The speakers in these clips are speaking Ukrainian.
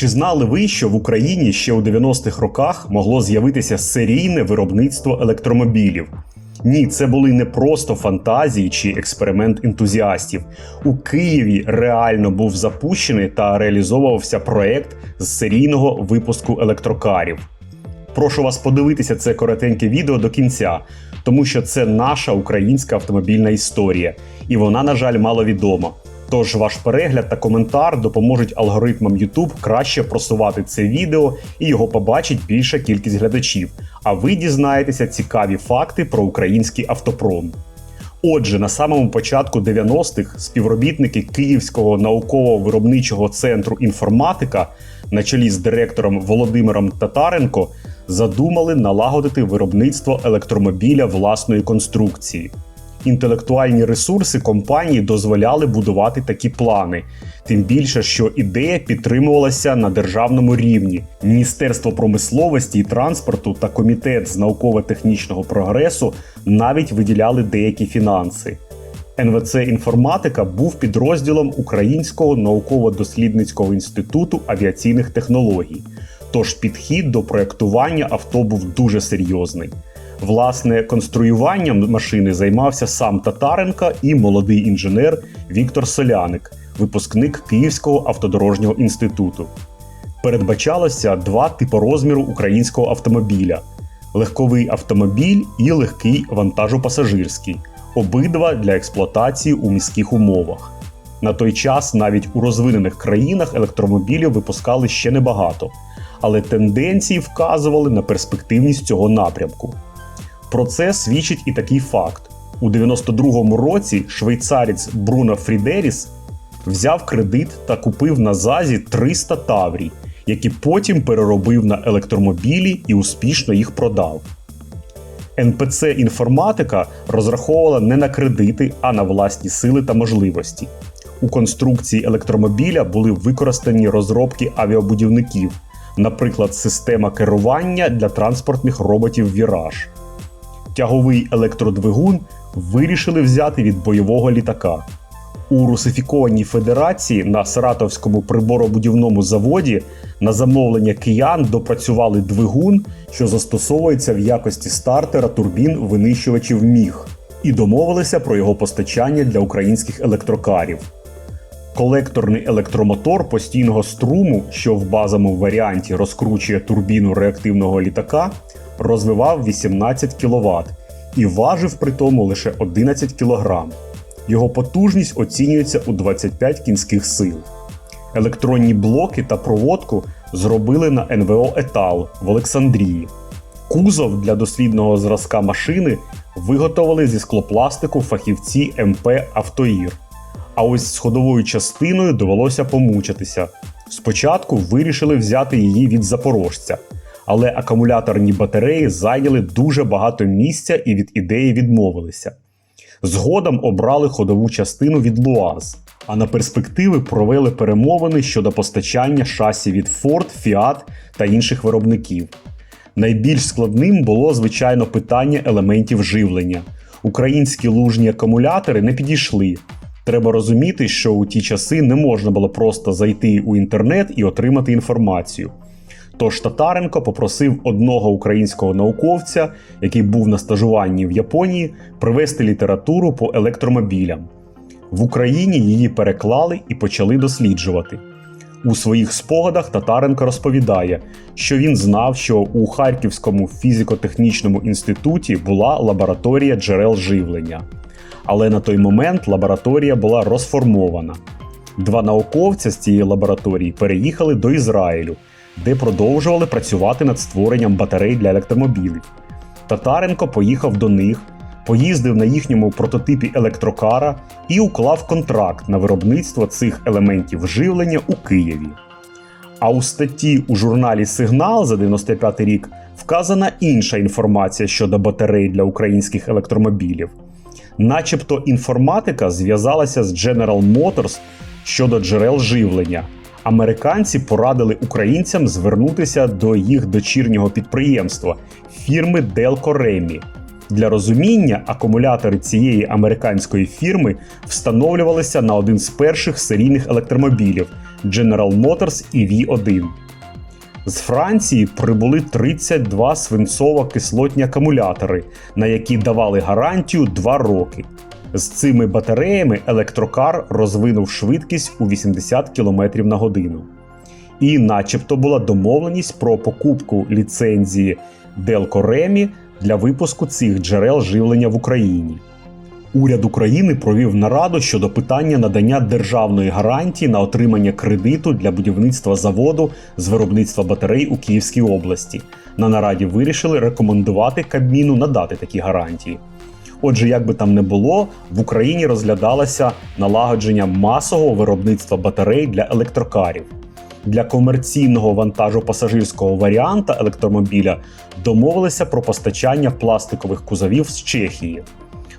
Чи знали ви, що в Україні ще у 90-х роках могло з'явитися серійне виробництво електромобілів? Ні, це були не просто фантазії чи експеримент ентузіастів. У Києві реально був запущений та реалізовувався проект з серійного випуску електрокарів. Прошу вас подивитися це коротеньке відео до кінця, тому що це наша українська автомобільна історія, і вона, на жаль, маловідома. Тож ваш перегляд та коментар допоможуть алгоритмам YouTube краще просувати це відео і його побачить більша кількість глядачів. А ви дізнаєтеся цікаві факти про український автопром. Отже, на самому початку 90-х співробітники Київського науково-виробничого центру інформатика на чолі з директором Володимиром Татаренко задумали налагодити виробництво електромобіля власної конструкції. Інтелектуальні ресурси компанії дозволяли будувати такі плани, тим більше, що ідея підтримувалася на державному рівні. Міністерство промисловості і транспорту та комітет з науково-технічного прогресу навіть виділяли деякі фінанси. НВЦ інформатика був підрозділом Українського науково-дослідницького інституту авіаційних технологій. Тож підхід до проектування авто був дуже серйозний. Власне, конструюванням машини займався сам Татаренко і молодий інженер Віктор Соляник, випускник Київського автодорожнього інституту. Передбачалося два типи розміру українського автомобіля: легковий автомобіль і легкий вантажопасажирський, обидва для експлуатації у міських умовах. На той час навіть у розвинених країнах електромобілів випускали ще небагато, але тенденції вказували на перспективність цього напрямку. Про це свідчить і такий факт: у 92-му році швейцарець Бруно Фрідеріс взяв кредит та купив на ЗАЗі 300 таврій, які потім переробив на електромобілі і успішно їх продав. НПЦ інформатика розраховувала не на кредити, а на власні сили та можливості. У конструкції електромобіля були використані розробки авіабудівників, наприклад, система керування для транспортних роботів Віраж. Тяговий електродвигун вирішили взяти від бойового літака. У русифікованій федерації на Саратовському приборобудівному заводі на замовлення киян допрацювали двигун, що застосовується в якості стартера турбін винищувачів міг, і домовилися про його постачання для українських електрокарів. Колекторний електромотор постійного струму, що в базовому варіанті розкручує турбіну реактивного літака, розвивав 18 кВт і важив при тому лише 11 кг. Його потужність оцінюється у 25 кінських сил. Електронні блоки та проводку зробили на НВО Етал в Олександрії. Кузов для дослідного зразка машини виготовили зі склопластику фахівці МП Автоїр. А ось з ходовою частиною довелося помучитися. Спочатку вирішили взяти її від запорожця, але акумуляторні батареї зайняли дуже багато місця і від ідеї відмовилися. Згодом обрали ходову частину від Луаз, а на перспективи провели перемовини щодо постачання шасі від Ford, Fiat та інших виробників. Найбільш складним було, звичайно, питання елементів живлення. Українські лужні акумулятори не підійшли. Треба розуміти, що у ті часи не можна було просто зайти у інтернет і отримати інформацію. Тож Татаренко попросив одного українського науковця, який був на стажуванні в Японії, привести літературу по електромобілям. В Україні її переклали і почали досліджувати. У своїх спогадах Татаренко розповідає, що він знав, що у Харківському фізико-технічному інституті була лабораторія джерел живлення. Але на той момент лабораторія була розформована. Два науковця з цієї лабораторії переїхали до Ізраїлю, де продовжували працювати над створенням батарей для електромобілів. Татаренко поїхав до них, поїздив на їхньому прототипі електрокара і уклав контракт на виробництво цих елементів живлення у Києві. А у статті у журналі Сигнал за 95 рік вказана інша інформація щодо батарей для українських електромобілів. Начебто інформатика зв'язалася з General Motors щодо джерел живлення. Американці порадили українцям звернутися до їх дочірнього підприємства фірми Delco Remy. Для розуміння акумулятори цієї американської фірми встановлювалися на один з перших серійних електромобілів General Motors EV1. З Франції прибули 32 свинцово-кислотні акумулятори, на які давали гарантію 2 роки. З цими батареями електрокар розвинув швидкість у 80 км на годину. І, начебто, була домовленість про покупку ліцензії Делко Ремі для випуску цих джерел живлення в Україні. Уряд України провів нараду щодо питання надання державної гарантії на отримання кредиту для будівництва заводу з виробництва батарей у Київській області. На нараді вирішили рекомендувати Кабміну надати такі гарантії. Отже, як би там не було, в Україні розглядалося налагодження масового виробництва батарей для електрокарів. Для комерційного вантажу пасажирського варіанта електромобіля домовилися про постачання пластикових кузовів з Чехії.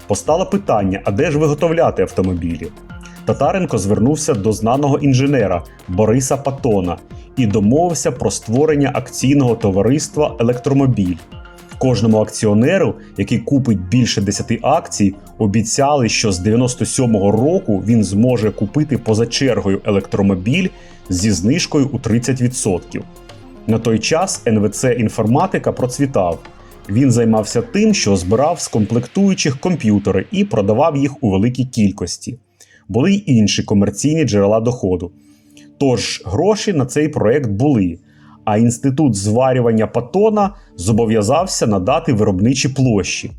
Постало питання: а де ж виготовляти автомобілі? Татаренко звернувся до знаного інженера Бориса Патона і домовився про створення акційного товариства Електромобіль. Кожному акціонеру, який купить більше 10 акцій, обіцяли, що з 97-го року він зможе купити поза чергою електромобіль зі знижкою у 30%. На той час НВЦ інформатика процвітав. Він займався тим, що збирав з комплектуючих комп'ютери і продавав їх у великій кількості. Були й інші комерційні джерела доходу. Тож гроші на цей проект були. А інститут зварювання патона зобов'язався надати виробничі площі.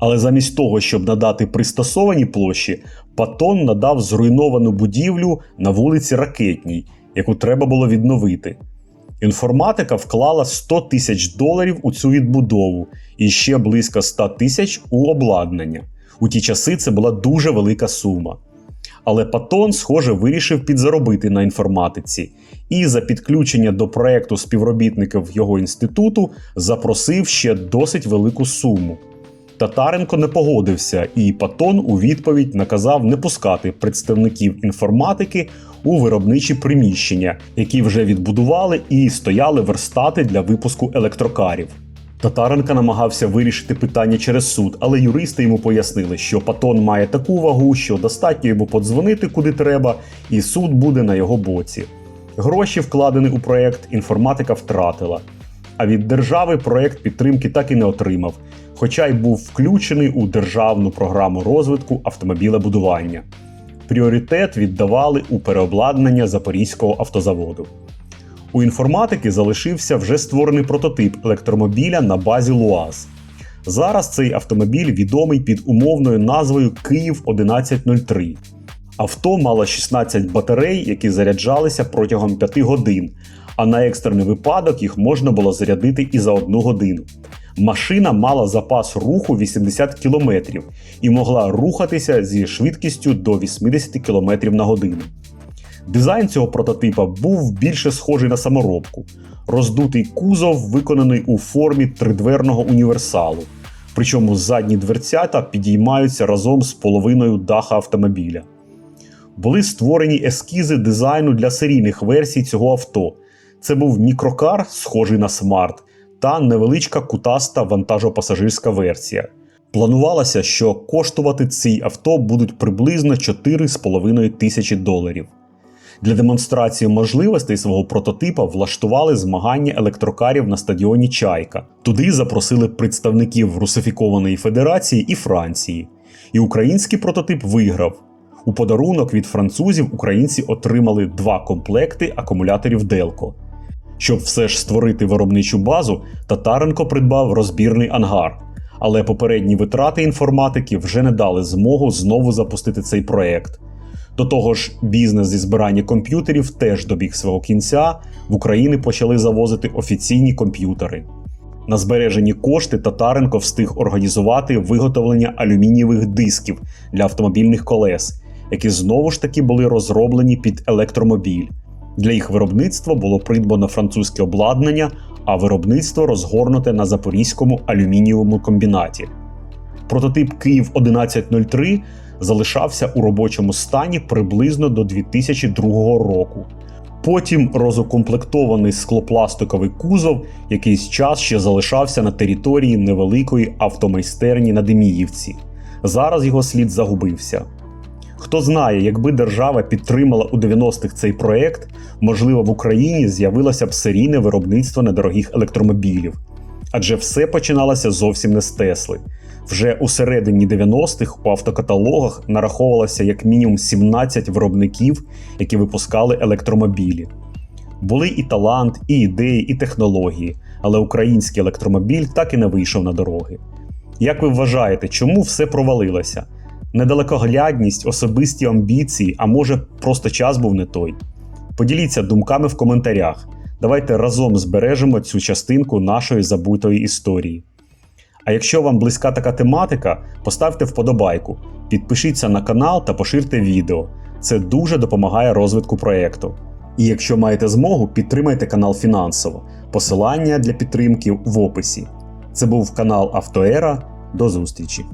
Але замість того, щоб надати пристосовані площі, патон надав зруйновану будівлю на вулиці Ракетній, яку треба було відновити. Інформатика вклала 100 тисяч доларів у цю відбудову і ще близько 100 тисяч у обладнання. У ті часи це була дуже велика сума. Але Патон, схоже, вирішив підзаробити на інформатиці і за підключення до проекту співробітників його інституту запросив ще досить велику суму. Татаренко не погодився, і Патон у відповідь наказав не пускати представників інформатики у виробничі приміщення, які вже відбудували і стояли верстати для випуску електрокарів. Татаренко намагався вирішити питання через суд, але юристи йому пояснили, що Патон має таку вагу, що достатньо йому подзвонити куди треба, і суд буде на його боці. Гроші, вкладені у проект, інформатика втратила. А від держави проект підтримки так і не отримав, хоча й був включений у державну програму розвитку автомобілебудування. Пріоритет віддавали у переобладнання Запорізького автозаводу. У інформатики залишився вже створений прототип електромобіля на базі ЛУАЗ. Зараз цей автомобіль відомий під умовною назвою Київ 1103. Авто мало 16 батарей, які заряджалися протягом 5 годин, а на екстрений випадок їх можна було зарядити і за 1 годину. Машина мала запас руху 80 км і могла рухатися зі швидкістю до 80 км на годину. Дизайн цього прототипа був більше схожий на саморобку. Роздутий кузов виконаний у формі тридверного універсалу. Причому задні дверцята підіймаються разом з половиною даха автомобіля. Були створені ескізи дизайну для серійних версій цього авто. Це був мікрокар, схожий на смарт, та невеличка кутаста вантажопасажирська версія. Планувалося, що коштувати ці авто будуть приблизно 4,5 тисячі доларів. Для демонстрації можливостей свого прототипа влаштували змагання електрокарів на стадіоні Чайка. Туди запросили представників Русифікованої Федерації і Франції. І український прототип виграв. У подарунок від французів українці отримали два комплекти акумуляторів Делко. Щоб все ж створити виробничу базу, Татаренко придбав розбірний ангар. Але попередні витрати інформатики вже не дали змогу знову запустити цей проект. До того ж, бізнес зі збирання комп'ютерів теж добіг свого кінця. В Україні почали завозити офіційні комп'ютери. На збережені кошти Татаренко встиг організувати виготовлення алюмінієвих дисків для автомобільних колес, які знову ж таки були розроблені під електромобіль. Для їх виробництва було придбано французьке обладнання, а виробництво розгорнуте на Запорізькому алюмінієвому комбінаті. Прототип Київ 1103 залишався у робочому стані приблизно до 2002 року. Потім розукомплектований склопластиковий кузов якийсь час ще залишався на території невеликої автомайстерні на Деміївці. Зараз його слід загубився. Хто знає, якби держава підтримала у 90-х цей проект, можливо, в Україні з'явилося б серійне виробництво недорогих електромобілів. Адже все починалося зовсім не з Тесли. Вже у середині 90-х у автокаталогах нараховувалося як мінімум 17 виробників, які випускали електромобілі. Були і талант, і ідеї, і технології, але український електромобіль так і не вийшов на дороги. Як ви вважаєте, чому все провалилося? Недалекоглядність, особисті амбіції, а може просто час був не той? Поділіться думками в коментарях. Давайте разом збережемо цю частинку нашої забутої історії. А якщо вам близька така тематика, поставте вподобайку, підпишіться на канал та поширте відео. Це дуже допомагає розвитку проєкту. І якщо маєте змогу, підтримайте канал фінансово. Посилання для підтримки в описі. Це був канал Автоера. До зустрічі!